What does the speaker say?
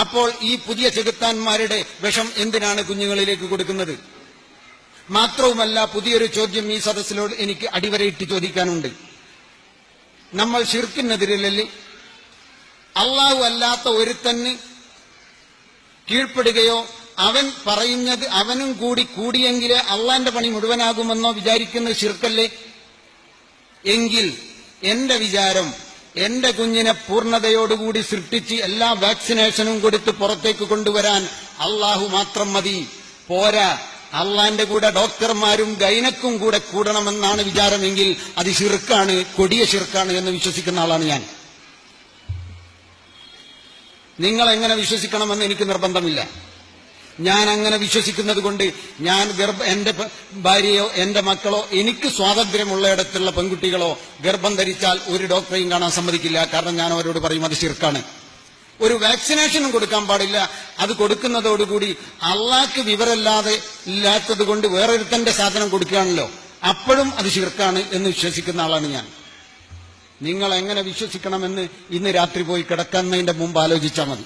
അപ്പോൾ ഈ പുതിയ ചെകുത്താന്മാരുടെ വിഷം എന്തിനാണ് കുഞ്ഞുങ്ങളിലേക്ക് കൊടുക്കുന്നത്? മാത്രവുമല്ല പുതിയൊരു ചോദ്യം ഈ സദസ്സിലോട് എനിക്ക് അടിവരയിട്ട് ചോദിക്കാനുണ്ട്. നമ്മൾ ശിർക്കിനെതിരല്ലേ? അള്ളാഹു അല്ലാത്ത ഒരുത്തന് കീഴ്പ്പെടുകയോ അവൻ പറയുന്നത് അവനും കൂടി കൂടിയെങ്കിലേ അള്ളാന്റെ പണി മുഴുവനാകുമെന്നോ വിചാരിക്കുന്ന ശിർക്കല്ലേ? എങ്കിൽ എന്റെ വിചാരം എന്റെ കുഞ്ഞിനെ പൂർണതയോടുകൂടി സൃഷ്ടിച്ച് എല്ലാ വാക്സിനേഷനും കൊടുത്ത് പുറത്തേക്ക് കൊണ്ടുവരാൻ അള്ളാഹു മാത്രം മതി. പോരാ. അള്ളാന്റെ കൂടെ ഡോക്ടർമാരും ഗൈനക്കും കൂടെ കൂടണമെന്നാണ് വിചാരമെങ്കിൽ അത് ഷിർക്കാണ് കൊടിയ ഷിർക്കാണ് എന്ന് വിശ്വസിക്കുന്ന ആളാണ് ഞാൻ. നിങ്ങൾ എങ്ങനെ വിശ്വസിക്കണമെന്ന് എനിക്ക് നിർബന്ധമില്ല. ഞാൻ അങ്ങനെ വിശ്വസിക്കുന്നത് കൊണ്ട് ഞാൻ ഗർഭ എന്റെ ഭാര്യയോ എന്റെ മക്കളോ എനിക്ക് സ്വാതന്ത്ര്യമുള്ളയിടത്തുള്ള പെൺകുട്ടികളോ ഗർഭം ധരിച്ചാൽ ഒരു ഡോക്ടറെയും കാണാൻ സമ്മതിക്കില്ല. കാരണം ഞാൻ അവരോട് പറയും അത് ശിർക്കാണ്. ഒരു വാക്സിനേഷനും കൊടുക്കാൻ പാടില്ല. അത് കൊടുക്കുന്നതോടുകൂടി അള്ളാക്ക് വിവരമില്ലാതെ ഇല്ലാത്തത് കൊണ്ട് വേറൊരുത്തന്റെ സാധനം കൊടുക്കുകയാണല്ലോ. അപ്പോഴും അത് ശിർക്കാണ് എന്ന് വിശ്വസിക്കുന്ന ആളാണ് ഞാൻ. നിങ്ങൾ എങ്ങനെ വിശ്വസിക്കണമെന്ന് ഇന്ന് രാത്രി പോയി കിടക്കുന്നതിന്റെ മുമ്പ് ആലോചിച്ചാൽ മതി.